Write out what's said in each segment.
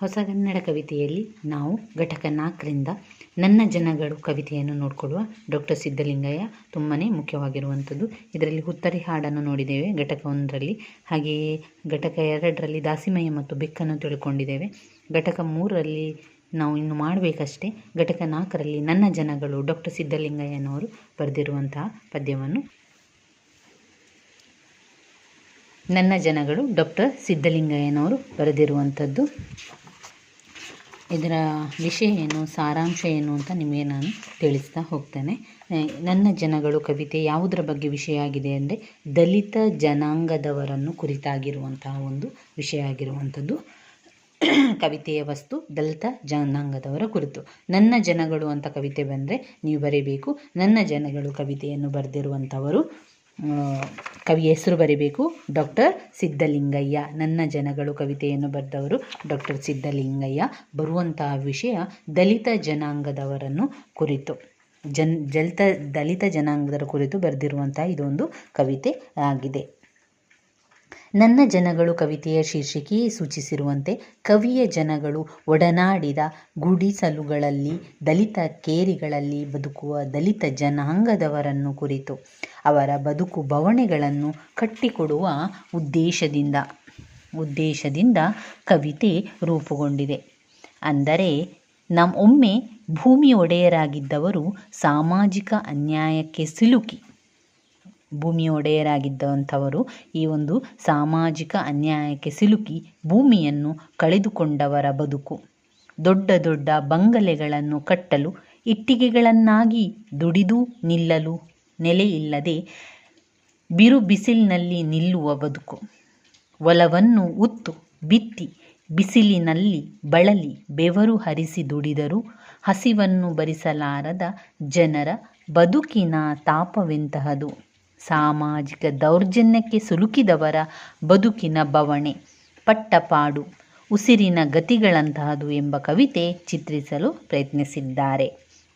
ಹೊಸ ಕನ್ನಡ ಕವಿತೆಯಲ್ಲಿ ನಾವು ಘಟಕ ನಾಲ್ಕರಿಂದ ನನ್ನ ಜನಗಳು ಕವಿತೆಯನ್ನು ನೋಡಿಕೊಳ್ಳುವ ಡಾಕ್ಟರ್ ಸಿದ್ಧಲಿಂಗಯ್ಯ ತುಂಬಾ ಮುಖ್ಯವಾಗಿರುವಂಥದ್ದು. ಇದರಲ್ಲಿ ಹುತ್ತರಿ ಹಾಡನ್ನು ನೋಡಿದ್ದೇವೆ, ಘಟಕ ಒಂದರಲ್ಲಿ. ಹಾಗೆಯೇ ಘಟಕ ಎರಡರಲ್ಲಿ ದಾಸಿಮಯ್ಯ ಮತ್ತು ಬೆಕ್ಕನ್ನು ತಿಳ್ಕೊಂಡಿದ್ದೇವೆ. ಘಟಕ ಮೂರರಲ್ಲಿ ನಾವು ಇನ್ನು ಮಾಡಬೇಕಷ್ಟೇ. ಘಟಕ ನಾಲ್ಕರಲ್ಲಿ ನನ್ನ ಜನಗಳು ಡಾಕ್ಟರ್ ಸಿದ್ಧಲಿಂಗಯ್ಯನವರು ಬರೆದಿರುವಂತಹ ಪದ್ಯವನ್ನು. ನನ್ನ ಜನಗಳು ಡಾಕ್ಟರ್ ಸಿದ್ಧಲಿಂಗಯ್ಯನವರು ಬರೆದಿರುವಂಥದ್ದು. ಇದರ ವಿಷಯ ಏನು, ಸಾರಾಂಶ ಏನು ಅಂತ ನಿಮಗೆ ನಾನು ತಿಳಿಸ್ತಾ ಹೋಗ್ತೇನೆ. ನನ್ನ ಜನಗಳು ಕವಿತೆ ಯಾವುದರ ಬಗ್ಗೆ ವಿಷಯ ಆಗಿದೆ ಅಂದರೆ ದಲಿತ ಜನಾಂಗದವರನ್ನು ಕುರಿತಾಗಿರುವಂತಹ ಒಂದು ವಿಷಯ ಆಗಿರುವಂಥದ್ದು. ಕವಿತೆಯ ವಸ್ತು ದಲಿತ ಜನಾಂಗದವರ ಕುರಿತು. ನನ್ನ ಜನಗಳು ಅಂತ ಕವಿತೆ ಬಂದರೆ ನೀವು ಬರೀಬೇಕು. ನನ್ನ ಜನಗಳು ಕವಿತೆಯನ್ನು ಬರೆದಿರುವಂಥವರು ಕವಿಯ ಹೆಸರು ಬರೀಬೇಕು. ಡಾಕ್ಟರ್ ಸಿದ್ಧಲಿಂಗಯ್ಯ. ನನ್ನ ಜನಗಳು ಕವಿತೆಯನ್ನು ಬರೆದವರು ಡಾಕ್ಟರ್ ಸಿದ್ಧಲಿಂಗಯ್ಯ. ಬರುವಂತಹ ವಿಷಯ ದಲಿತ ಜನಾಂಗದವರನ್ನು ಕುರಿತು. ಜನ್, ಜಲಿತ, ದಲಿತ ಜನಾಂಗದವರ ಕುರಿತು ಬರೆದಿರುವಂತಹ ಇದೊಂದು ಕವಿತೆ ಆಗಿದೆ. ನನ್ನ ಜನಗಳು ಕವಿತೆಯ ಶೀರ್ಷಿಕೆಯೇ ಸೂಚಿಸಿರುವಂತೆ ಕವಿಯ ಜನಗಳು ಒಡನಾಡಿದ ಗುಡಿಸಲುಗಳಲ್ಲಿ, ದಲಿತ ಕೇರಿಗಳಲ್ಲಿ ಬದುಕುವ ದಲಿತ ಜನಾಂಗದವರನ್ನು ಕುರಿತು ಅವರ ಬದುಕು ಬವಣೆಗಳನ್ನು ಕಟ್ಟಿಕೊಡುವ ಉದ್ದೇಶದಿಂದ ಉದ್ದೇಶದಿಂದ ಕವಿತೆ ರೂಪುಗೊಂಡಿದೆ. ಅಂದರೆ ನಮ್ಮ ಒಮ್ಮೆ ಭೂಮಿ ಒಡೆಯರಾಗಿದ್ದವರು ಸಾಮಾಜಿಕ ಅನ್ಯಾಯಕ್ಕೆ ಸಿಲುಕಿ. ಭೂಮಿ ಒಡೆಯರಾಗಿದ್ದಂಥವರು ಈ ಒಂದು ಸಾಮಾಜಿಕ ಅನ್ಯಾಯಕ್ಕೆ ಸಿಲುಕಿ ಭೂಮಿಯನ್ನು ಕಳೆದುಕೊಂಡವರ ಬದುಕು. ದೊಡ್ಡ ದೊಡ್ಡ ಬಂಗಲೆಗಳನ್ನು ಕಟ್ಟಲು, ಇಟ್ಟಿಗೆಗಳನ್ನಾಗಿ ದುಡಿದು ನಿಲ್ಲಲು ನೆಲೆಯಿಲ್ಲದೆ ಬಿರು ಬಿಸಿಲಿನಲ್ಲಿ ನಿಲ್ಲುವ ಬದುಕು. ಒಲವನ್ನು ಉತ್ತು ಬಿತ್ತಿ ಬಿಸಿಲಿನಲ್ಲಿ ಬಳಲಿ ಬೆವರು ಹರಿಸಿ ದುಡಿದರು ಹಸಿವನ್ನು ಭರಿಸಲಾರದ ಜನರ ಬದುಕಿನ ತಾಪವೆಂತಹದು. ಸಾಮಾಜಿಕ ದೌರ್ಜನ್ಯಕ್ಕೆ ಸಿಲುಕಿದವರ ಬದುಕಿನ ಬವಣೆ, ಪಟ್ಟಪಾಡು, ಉಸಿರಿನ ಗತಿಗಳಂತಹದು ಎಂಬ ಕವಿತೆ ಚಿತ್ರಿಸಲು ಪ್ರಯತ್ನಿಸಿದ್ದಾರೆ.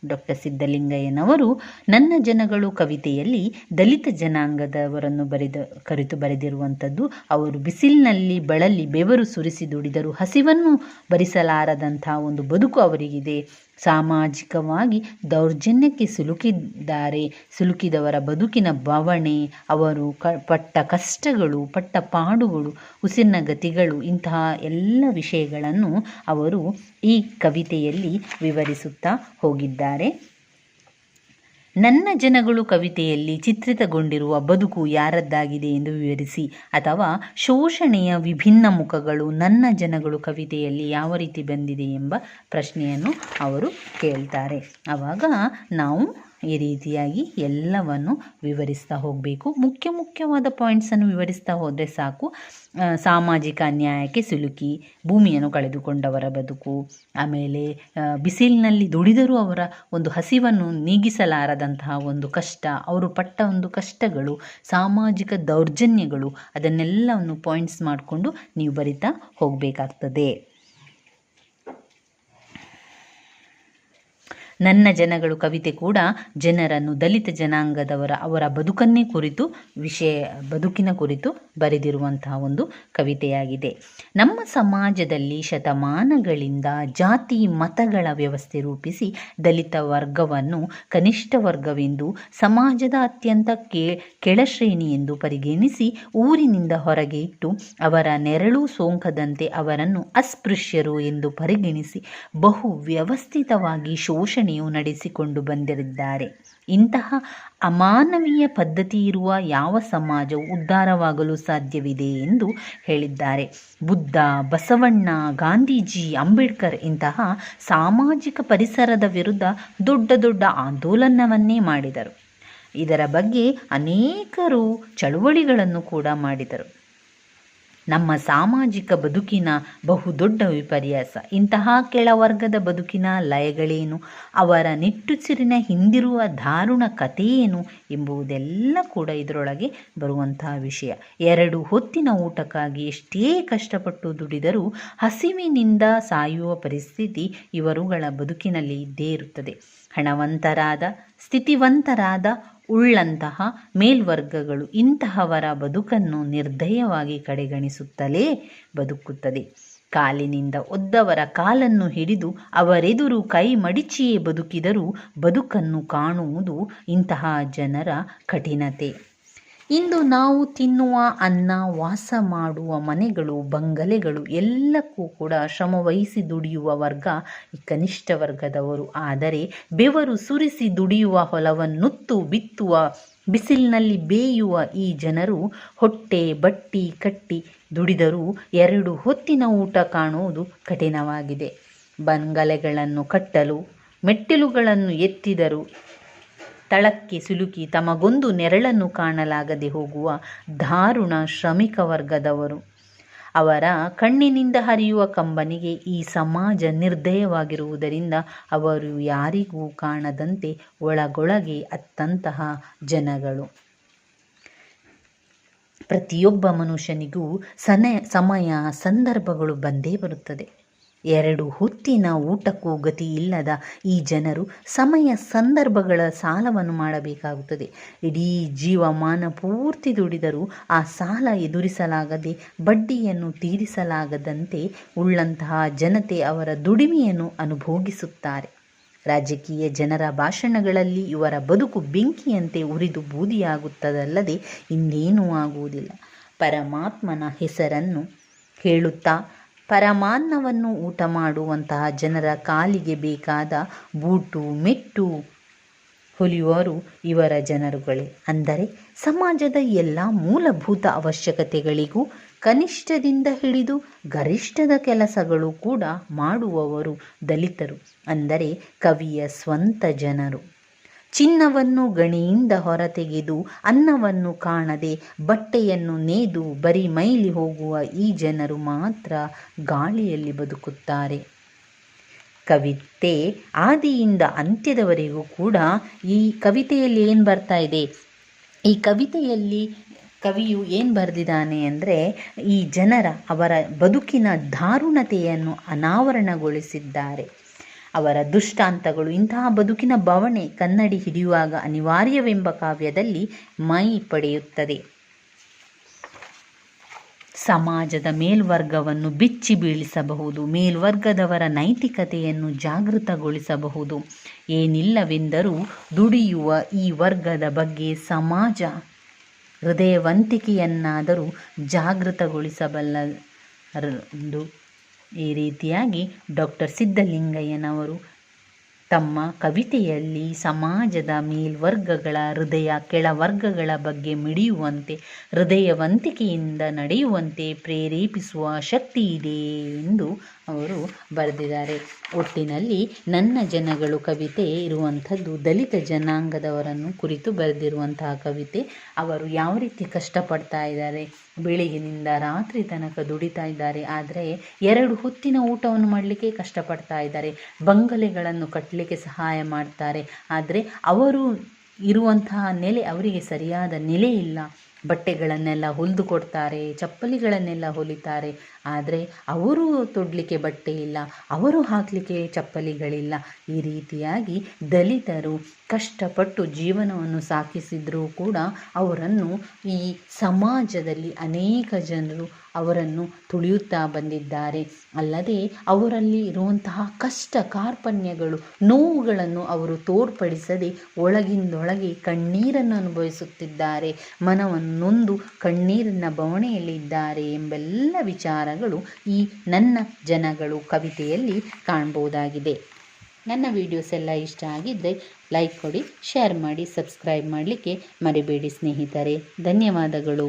ಡಾಕ್ಟರ್ ಸಿದ್ದಲಿಂಗಯ್ಯನವರು ನನ್ನ ಜನಗಳು ಕವಿತೆಯಲ್ಲಿ ದಲಿತ ಜನಾಂಗದವರನ್ನು ಬರೆದ ಕರೆತು ಬರೆದಿರುವಂಥದ್ದು, ಅವರು ಬಿಸಿಲಿನಲ್ಲಿ ಬಳಲಿ ಬೆವರು ಸುರಿಸಿ ದುಡಿದರು ಹಸಿವನ್ನು ಭರಿಸಲಾರದಂಥ ಒಂದು ಬದುಕು ಅವರಿಗಿದೆ. ಸಾಮಾಜಿಕವಾಗಿ ದೌರ್ಜನ್ಯಕ್ಕೆ ಸಿಲುಕಿದ್ದಾರೆ. ಸಿಲುಕಿದವರ ಬದುಕಿನ ಬವಣೆ, ಅವರು ಕ, ಪಟ್ಟ ಕಷ್ಟಗಳು, ಪಟ್ಟ ಪಾಡುಗಳು ಉಸಿರಿನ ಗತಿಗಳು, ಇಂತಹ ಎಲ್ಲ ವಿಷಯಗಳನ್ನು ಅವರು ಈ ಕವಿತೆಯಲ್ಲಿ ವಿವರಿಸುತ್ತಾ ಹೋಗಿದ್ದಾರೆ. ನನ್ನ ಜನಗಳು ಕವಿತೆಯಲ್ಲಿ ಚಿತ್ರಿತಗೊಂಡಿರುವ ಬದುಕು ಯಾರದ್ದಾಗಿದೆ ಎಂದು ವಿವರಿಸಿ ಅಥವಾ ಶೋಷಣೆಯ ವಿಭಿನ್ನ ಮುಖಗಳು ನನ್ನ ಜನಗಳು ಕವಿತೆಯಲ್ಲಿ ಯಾವ ರೀತಿ ಬಂದಿದೆ ಎಂಬ ಪ್ರಶ್ನೆಯನ್ನು ಅವರು ಕೇಳ್ತಾರೆ. ಆವಾಗ ನಾವು ಈ ರೀತಿಯಾಗಿ ಎಲ್ಲವನ್ನು ವಿವರಿಸ್ತಾ ಹೋಗಬೇಕು. ಮುಖ್ಯ ಮುಖ್ಯವಾದ ಪಾಯಿಂಟ್ಸನ್ನು ವಿವರಿಸ್ತಾ ಹೋದರೆ ಸಾಕು. ಸಾಮಾಜಿಕ ಅನ್ಯಾಯಕ್ಕೆ ಸಿಲುಕಿ, ಭೂಮಿಯನ್ನು ಕಳೆದುಕೊಂಡವರ ಬದುಕು, ಆಮೇಲೆ ಬಿಸಿಲಿನಲ್ಲಿ ದುಡಿದರೂ ಅವರ ಒಂದು ಹಸಿವನ್ನು ನೀಗಿಸಲಾರದಂತಹ ಒಂದು ಕಷ್ಟ, ಅವರು ಪಟ್ಟ ಒಂದು ಕಷ್ಟಗಳು, ಸಾಮಾಜಿಕ ದೌರ್ಜನ್ಯಗಳು, ಅದನ್ನೆಲ್ಲವನ್ನು ಪಾಯಿಂಟ್ಸ್ ಮಾಡಿಕೊಂಡು ನೀವು ಬರಿತಾ ಹೋಗಬೇಕಾಗ್ತದೆ. ನನ್ನ ಜನಗಳು ಕವಿತೆ ಕೂಡ ಜನರನ್ನು ದಲಿತ ಜನಾಂಗದವರ, ಅವರ ಬದುಕನ್ನೇ ಕುರಿತು, ವಿಷಯ, ಬದುಕಿನ ಕುರಿತು ಬರೆದಿರುವಂತಹ ಒಂದು ಕವಿತೆಯಾಗಿದೆ. ನಮ್ಮ ಸಮಾಜದಲ್ಲಿ ಶತಮಾನಗಳಿಂದ ಜಾತಿ ಮತಗಳ ವ್ಯವಸ್ಥೆ ರೂಪಿಸಿ ದಲಿತ ವರ್ಗವನ್ನು ಕನಿಷ್ಠ ವರ್ಗವೆಂದು, ಸಮಾಜದ ಅತ್ಯಂತ ಕೇ ಕೆಳಶ್ರೇಣಿ ಎಂದು ಪರಿಗಣಿಸಿ ಊರಿನಿಂದ ಹೊರಗೆ ಇಟ್ಟು ಅವರ ನೆರಳು ಸೋಂಕದಂತೆ ಅವರನ್ನು ಅಸ್ಪೃಶ್ಯರು ಎಂದು ಪರಿಗಣಿಸಿ ಬಹು ವ್ಯವಸ್ಥಿತವಾಗಿ ಶೋಷಣೆ ಶೋಷಣೆಯು ನಡೆಸಿಕೊಂಡು ಬಂದಿರಿದ್ದಾರೆ. ಇಂತಹ ಅಮಾನವೀಯ ಪದ್ಧತಿ ಇರುವ ಯಾವ ಸಮಾಜವು ಉದ್ಧಾರವಾಗಲು ಸಾಧ್ಯವಿದೆ ಎಂದು ಹೇಳಿದ್ದಾರೆ. ಬುದ್ಧ, ಬಸವಣ್ಣ, ಗಾಂಧೀಜಿ, ಅಂಬೇಡ್ಕರ್ ಇಂತಹ ಸಾಮಾಜಿಕ ಪರಿಸರದ ವಿರುದ್ಧ ದೊಡ್ಡ ದೊಡ್ಡ ಆಂದೋಲನವನ್ನೇ ಮಾಡಿದರು. ಇದರ ಬಗ್ಗೆ ಅನೇಕರು ಚಳುವಳಿಗಳನ್ನು ಕೂಡ ಮಾಡಿದರು. ನಮ್ಮ ಸಾಮಾಜಿಕ ಬದುಕಿನ ಬಹುದೊಡ್ಡ ವಿಪರ್ಯಾಸ. ಇಂತಹ ಕೆಳವರ್ಗದ ಬದುಕಿನ ಲಯಗಳೇನು? ಅವರ ನಿಟ್ಟುಸಿರಿನ ಹಿಂದಿರುವ ದಾರುಣ ಕಥೆಯೇನು ಎಂಬುದೆಲ್ಲ ಕೂಡ ಇದರೊಳಗೆ ಬರುವಂತಹ ವಿಷಯ. ಎರಡು ಹೊತ್ತಿನ ಊಟಕ್ಕಾಗಿ ಎಷ್ಟೇ ಕಷ್ಟಪಟ್ಟು ದುಡಿದರೂ ಹಸಿವಿನಿಂದ ಸಾಯುವ ಪರಿಸ್ಥಿತಿ ಇವರುಗಳ ಬದುಕಿನಲ್ಲಿ ಇದ್ದೇ ಇರುತ್ತದೆ. ಹಣವಂತರಾದ, ಸ್ಥಿತಿವಂತರಾದ ಉಳ್ಳಂತಹ ಮೇಲ್ವರ್ಗಗಳು ಇಂತಹವರ ಬದುಕನ್ನು ನಿರ್ದಯವಾಗಿ ಕಡೆಗಣಿಸುತ್ತಲೇ ಬದುಕುತ್ತದೆ. ಕಾಲಿನಿಂದ ಒದ್ದವರ ಕಾಲನ್ನು ಹಿಡಿದು ಅವರೆದುರು ಕೈ ಮಡಿಚಿಯೇ ಬದುಕಿದರೂ ಬದುಕನ್ನು ಕಾಣುವುದು ಇಂತಹ ಜನರ ಕಠಿಣತೆ. ಇಂದು ನಾವು ತಿನ್ನುವ ಅನ್ನ, ವಾಸ ಮಾಡುವ ಮನೆಗಳು, ಬಂಗಲೆಗಳು ಎಲ್ಲಕ್ಕೂ ಕೂಡ ಶ್ರಮವಹಿಸಿ ದುಡಿಯುವ ವರ್ಗ ಈ ಕನಿಷ್ಠ ವರ್ಗದವರು. ಆದರೆ ಬೆವರು ಸುರಿಸಿ ದುಡಿಯುವ ಹೊಲವನ್ನುತ್ತು ಬಿತ್ತುವ ಬಿಸಿಲಿನಲ್ಲಿ ಬೇಯುವ ಈ ಜನರು ಹೊಟ್ಟೆ, ಬಟ್ಟಿ ಕಟ್ಟಿ ದುಡಿದರೂ ಎರಡು ಹೊತ್ತಿನ ಊಟ ಕಾಣುವುದು ಕಠಿಣವಾಗಿದೆ. ಬಂಗಲೆಗಳನ್ನು ಕಟ್ಟಲು, ಮೆಟ್ಟಿಲುಗಳನ್ನು ಎತ್ತಿದರು ತಳಕ್ಕೆ ಸಿಲುಕಿ ತಮಗೊಂದು ನೆರಳನ್ನು ಕಾಣಲಾಗದೆ ಹೋಗುವ ದಾರುಣ ಶ್ರಮಿಕ ವರ್ಗದವರು. ಅವರ ಕಣ್ಣಿನಿಂದ ಹರಿಯುವ ಕಂಬನಿಗೆ ಈ ಸಮಾಜ ನಿರ್ದಯವಾಗಿರುವುದರಿಂದ ಅವರು ಯಾರಿಗೂ ಕಾಣದಂತೆ ಒಳಗೊಳಗೆ ಅತ್ತಂತಹ ಜನಗಳು. ಪ್ರತಿಯೊಬ್ಬ ಮನುಷ್ಯನಿಗೂ ಸನೆ, ಸಮಯ, ಸಂದರ್ಭಗಳು ಬಂದೇ ಬರುತ್ತದೆ. ಎರಡು ಹೊತ್ತಿನ ಊಟಕ್ಕೂ ಗತಿ ಇಲ್ಲದ ಈ ಜನರು ಸಮಯ ಸಂದರ್ಭಗಳ ಸಾಲವನ್ನು ಮಾಡಬೇಕಾಗುತ್ತದೆ. ಇಡೀ ಜೀವಮಾನ ಪೂರ್ತಿ ದುಡಿದರೂ ಆ ಸಾಲ ಎದುರಿಸಲಾಗದೆ ಬಡ್ಡಿಯನ್ನು ತೀರಿಸಲಾಗದಂತೆ ಉಳ್ಳಂತಹ ಜನತೆ ಅವರ ದುಡಿಮೆಯನ್ನು ಅನುಭೋಗಿಸುತ್ತಾರೆ. ರಾಜಕೀಯ ಜನರ ಭಾಷಣಗಳಲ್ಲಿ ಇವರ ಬದುಕು ಬೆಂಕಿಯಂತೆ ಉರಿದು ಬೂದಿಯಾಗುತ್ತದಲ್ಲದೆ ಇನ್ನೇನೂ ಆಗುವುದಿಲ್ಲ. ಪರಮಾತ್ಮನ ಹೆಸರನ್ನು ಹೇಳುತ್ತಾ ಪರಮಾನ್ನವನ್ನು ಊಟ ಮಾಡುವಂತಹ ಜನರ ಕಾಲಿಗೆ ಬೇಕಾದ ಬೂಟು, ಮೆಟ್ಟು ಹೊಲಿಯುವರು ಇವರ ಜನರುಗಳೇ. ಅಂದರೆ ಸಮಾಜದ ಎಲ್ಲ ಮೂಲಭೂತ ಅವಶ್ಯಕತೆಗಳಿಗೂ ಕನಿಷ್ಠದಿಂದ ಹಿಡಿದು ಗರಿಷ್ಠದ ಕೆಲಸಗಳು ಕೂಡ ಮಾಡುವವರು ದಲಿತರು. ಅಂದರೆ ಕವಿಯ ಸ್ವಂತ ಜನರು. ಚಿನ್ನವನ್ನು ಗಣಿಯಿಂದ ಹೊರತೆಗೆದು ಅನ್ನವನ್ನು ಕಾಣದೆ ಬಟ್ಟೆಯನ್ನು ನೇದು ಬರಿ ಮೈಲಿ ಹೋಗುವ ಈ ಜನರು ಮಾತ್ರ ಗಾಳಿಯಲ್ಲಿ ಬದುಕುತ್ತಾರೆ. ಕವಿತೆ ಆದಿಯಿಂದ ಅಂತ್ಯದವರೆಗೂ ಕೂಡ ಈ ಕವಿತೆಯಲ್ಲಿ ಏನು ಬರ್ತಾ ಇದೆ? ಈ ಕವಿತೆಯಲ್ಲಿ ಕವಿಯು ಏನು ಬರೆದಿದ್ದಾನೆ ಅಂದರೆ ಈ ಜನರ ಅವರ ಬದುಕಿನ ದಾರುಣತೆಯನ್ನು ಅನಾವರಣಗೊಳಿಸಿದ್ದಾರೆ. ಅವರ ದುಷ್ಟಾಂತಗಳು ಇಂತಹ ಬದುಕಿನ ಬವಣೆ ಕನ್ನಡಿ ಹಿಡಿಯುವಾಗ ಅನಿವಾರ್ಯವೆಂಬ ಕಾವ್ಯದಲ್ಲಿ ಮೈ ಪಡೆಯುತ್ತದೆ. ಸಮಾಜದ ಮೇಲ್ವರ್ಗವನ್ನು ಬಿಚ್ಚಿ ಬೀಳಿಸಬಹುದು, ಮೇಲ್ವರ್ಗದವರ ನೈತಿಕತೆಯನ್ನು ಜಾಗೃತಗೊಳಿಸಬಹುದು. ಏನಿಲ್ಲವೆಂದರೂ ದುಡಿಯುವ ಈ ವರ್ಗದ ಬಗ್ಗೆ ಸಮಾಜ ಹೃದಯವಂತಿಕೆಯನ್ನಾದರೂ ಜಾಗೃತಗೊಳಿಸಬಲ್ಲದು ಈ ರೀತಿಯಾಗಿ ಡಾಕ್ಟರ್ ಸಿದ್ಧಲಿಂಗಯ್ಯನವರು ತಮ್ಮ ಕವಿತೆಯಲ್ಲಿ ಸಮಾಜದ ಮೇಲ್ವರ್ಗಗಳ ಹೃದಯ, ಕೆಳವರ್ಗಗಳ ಬಗ್ಗೆ ಮಿಡಿಯುವಂತೆ, ಹೃದಯವಂತಿಕೆಯಿಂದ ನಡೆಯುವಂತೆ ಪ್ರೇರೇಪಿಸುವ ಶಕ್ತಿ ಇದೆ ಎಂದು ಅವರು ಬರೆದಿದ್ದಾರೆ. ಒಟ್ಟಿನಲ್ಲಿ ನನ್ನ ಜನಗಳು ಕವಿತೆ ಇರುವಂಥದ್ದು ದಲಿತ ಜನಾಂಗದವರನ್ನು ಕುರಿತು ಬರೆದಿರುವಂತಹ ಕವಿತೆ ಅವರು ಯಾವ ರೀತಿ ಕಷ್ಟಪಡ್ತಾ ಇದ್ದಾರೆ. ಬೆಳಗಿನಿಂದ ರಾತ್ರಿ ತನಕ ದುಡಿತಾ ಇದ್ದಾರೆ. ಆದರೆ ಎರಡು ಹೊತ್ತಿನ ಊಟವನ್ನು ಮಾಡಲಿಕ್ಕೆ ಕಷ್ಟಪಡ್ತಾ ಇದ್ದಾರೆ. ಬಂಗಲೆಗಳನ್ನು ಕಟ್ಟಲಿಕ್ಕೆ ಸಹಾಯ ಮಾಡ್ತಾರೆ. ಆದರೆ ಅವರು ಇರುವಂತಹ ನೆಲೆ ಅವರಿಗೆ ಸರಿಯಾದ ನೆಲೆ ಇಲ್ಲ. ಬಟ್ಟೆಗಳನ್ನೆಲ್ಲ ಹೊಲಿದು ಕೊಡ್ತಾರೆ. ಚಪ್ಪಲಿಗಳನ್ನೆಲ್ಲ ಹೊಲಿತಾರೆ. ಆದರೆ ಅವರು ತೊಡಲಿಕ್ಕೆ ಬಟ್ಟೆ ಇಲ್ಲ, ಅವರು ಹಾಕಲಿಕ್ಕೆ ಚಪ್ಪಲಿಗಳಿಲ್ಲ. ಈ ರೀತಿಯಾಗಿ ದಲಿತರು ಕಷ್ಟಪಟ್ಟು ಜೀವನವನ್ನು ಸಾಗಿಸಿದರೂ ಕೂಡ ಅವರನ್ನು ಈ ಸಮಾಜದಲ್ಲಿ ಅನೇಕ ಜನರು ಅವರನ್ನು ತುಳಿಯುತ್ತಾ ಬಂದಿದ್ದಾರೆ. ಅಲ್ಲದೆ ಅವರಲ್ಲಿ ಇರುವಂತಹ ಕಷ್ಟ ಕಾರ್ಪಣ್ಯಗಳು, ನೋವುಗಳನ್ನು ಅವರು ತೋರ್ಪಡಿಸದೆ ಒಳಗಿಂದೊಳಗೆ ಕಣ್ಣೀರನ್ನು ಅನುಭವಿಸುತ್ತಿದ್ದಾರೆ. ಮನವನ್ನು ನೊಂದು ಕಣ್ಣೀರಿನ ಬವಣೆಯಲ್ಲಿದ್ದಾರೆ ಎಂಬೆಲ್ಲ ವಿಚಾರಗಳು ಈ ನನ್ನ ಜನಗಳು ಕವಿತೆಯಲ್ಲಿ ಕಾಣ್ಬೋದಾಗಿದೆ ನನ್ನ ವಿಡಿಯೋಸ್ ಎಲ್ಲ ಇಷ್ಟ ಆಗಿದ್ದರೆ ಲೈಕ್ ಕೊಡಿ ಶೇರ್ ಮಾಡಿ ಸಬ್ಸ್ಕ್ರೈಬ್ ಮಾಡಲಿಕ್ಕೆ ಮರಿಬೇಡಿ ಸ್ನೇಹಿತರೆ. ಧನ್ಯವಾದಗಳು.